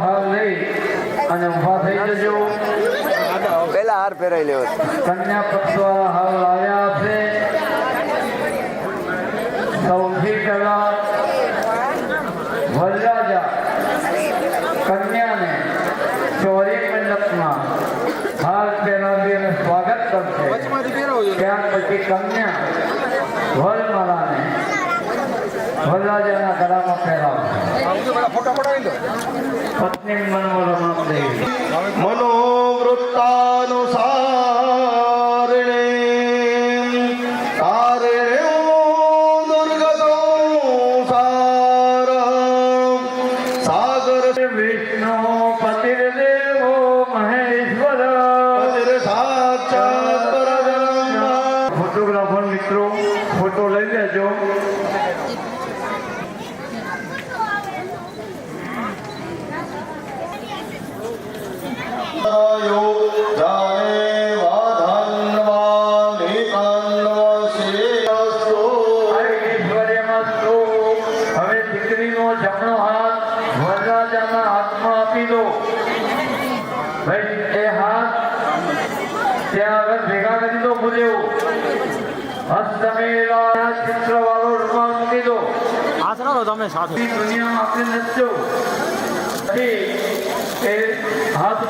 પુષ્પહાર લઈ અને ઊભા થઈ જજો. પેલા હાર પહેરાવી લેવા. કન્યા પક્ષવાળા હાલ આવ્યા છે. સૌથી પહેલા વરરાજા કન્યાને ચોરી મંડપમાં હાર પહેરાવી અને સ્વાગત કરશે. ત્યાર પછી કન્યા વરમાળાને ಹೊಲ ಜನ ಕಲಾಮ ಪೇರಾವ್ ಪತ್ನಿ ಮನೋರಮಾದೇವಿ ಮನೋವೃತ್ತಾನುಸಾರಿಣೆ. ತಾರಿಣೆ ದುರ್ಗದೋಸಾರ. ಸಾಗರ ವಿಷ್ಣು મૂકી દો આશરો તો તમે સાથે દુનિયામાં આપણે નચજો એ હાથ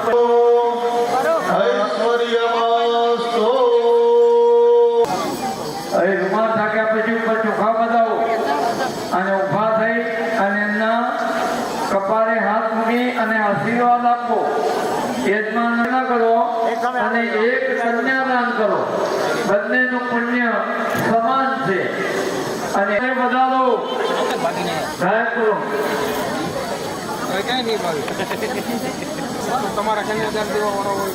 ઐશ્વર્યમસ્તુ હવે રૂમાલ થાક્યા પછી ઉપર ચોખા બતાવો અને ઊભા થઈ અને એમના કપાળે હાથ મૂકી અને આશીર્વાદ આપો યજમાન ના કરો અને એક કન્યાદાન કરો બંનેનું પુણ્ય સમાન છે અને એ બધા લો કરો કઈ નહીં ભાઈ તમારા કન્યાદાન દેવા વાળો હોય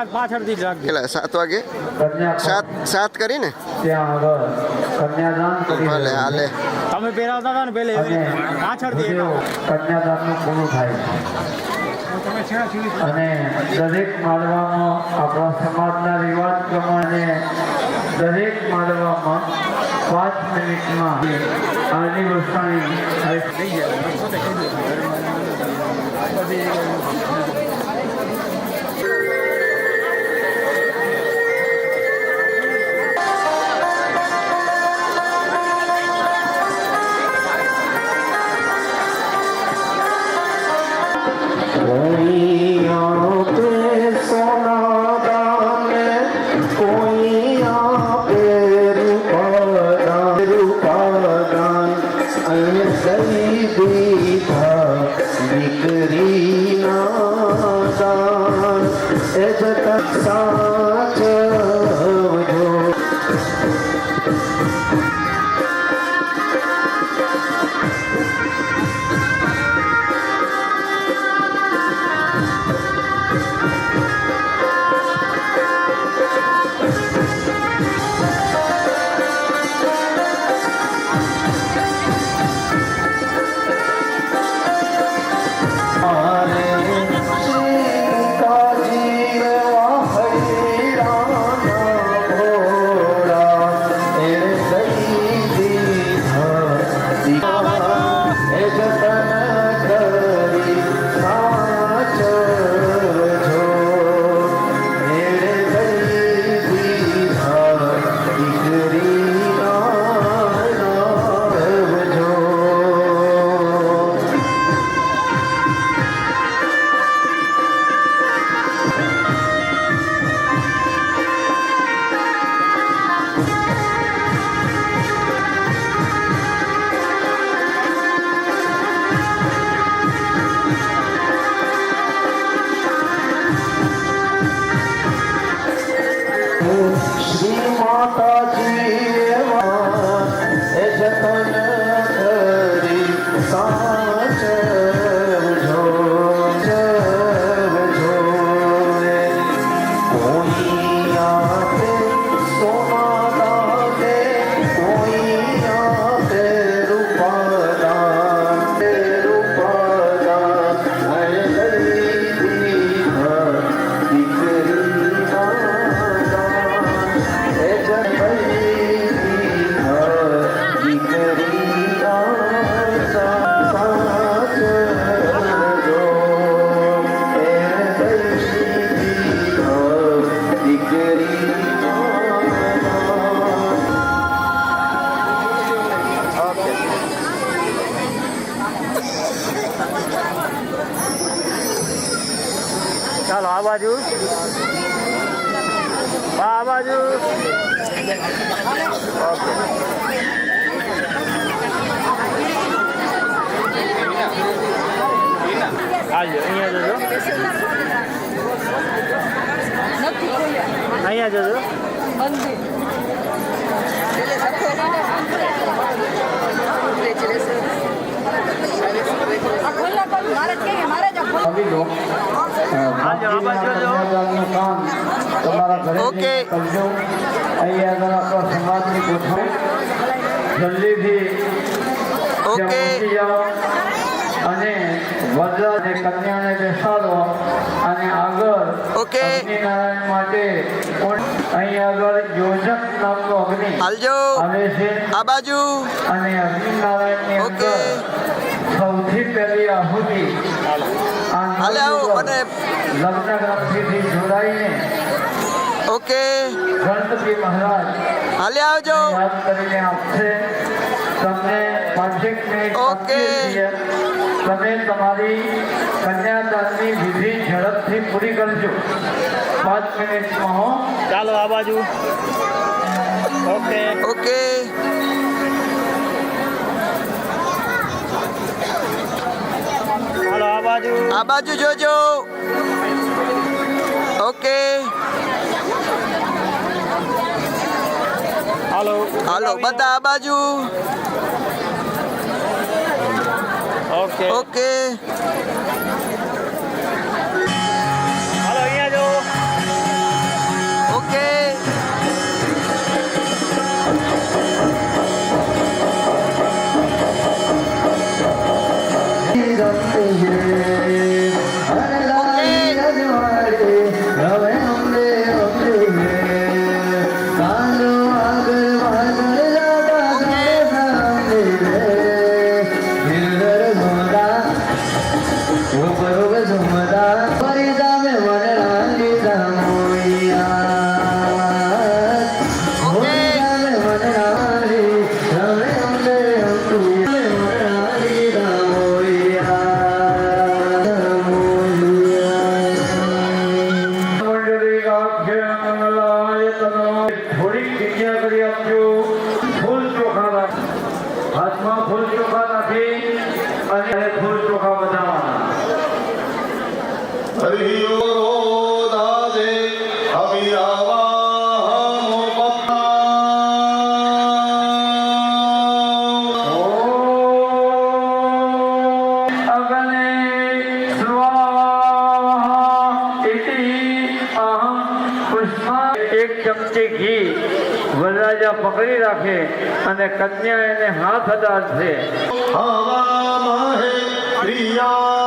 એકાદ પાછળથી જ રાખજો. કેટલા સાત વાગે? કન્યા સાત સાત કરીને? ભલે હાલે. તમે પહેરાવતા હતા ને પેલે પાછળથી. કન્યાદાનનું પૂરું થાય. અને દરેક માળવામાં આપણા સમાજના રિવાજ પ્રમાણે દરેક માળવામાં પાંચ મિનિટમાં આની વસ્તુ થઈ જાય सही दीधा निकरी नादान एज तक श्री माता जी તમારા ઘરે ઓકે. અહીંયા આગળ આપણા સમાજની ગોઠવણી જલ્દીથી ઓકે. અને વદ્રા જે કન્યાને બેસાડો અને આગળ ઓકે. અગ્નિનારાયણ માટે અહીં આગળ યોજક નામનો અગ્નિ આવે છે. આ બાજુ. અને અગ્નિનારાયણની ની અંદર સૌથી પહેલી આહુતિ લગ્ન ગ્રંથિથી જોડાઈને ઓકે. ગણપતિ મહારાજ હાલે આવજો. યાદ કરીને આપશે. તમને પાંચેક મિનિટ ઓકે. તમે તમારી કન્યાદાનની વિધિ ઝડપથી પૂરી કરજો. પાંચ મિનિટમાં હો. ચાલો આ બાજુ. ઓકે. ઓકે. ચાલો આ બાજુ. આ બાજુ જોજો. ઓકે. હાલો. હાલો બધા આ બાજુ. ઓકે. ઓકે. હાલો અહીંયા જો. ઓકે. હાથમાં ફૂલ ચોખા રાખી અને ફૂલ ચોખા બતાવવાના હરિ ઓરોદાદે અવિરાવાહમોપપ્પા અગ્ને સ્વાહા ઇતિ અહં પુષ્પા. એક ચમચી ઘી. વરરાજા પકડી રાખે અને કન્યા એને હાથ અડાડશે હવામહે પ્રિયાનંદવાદી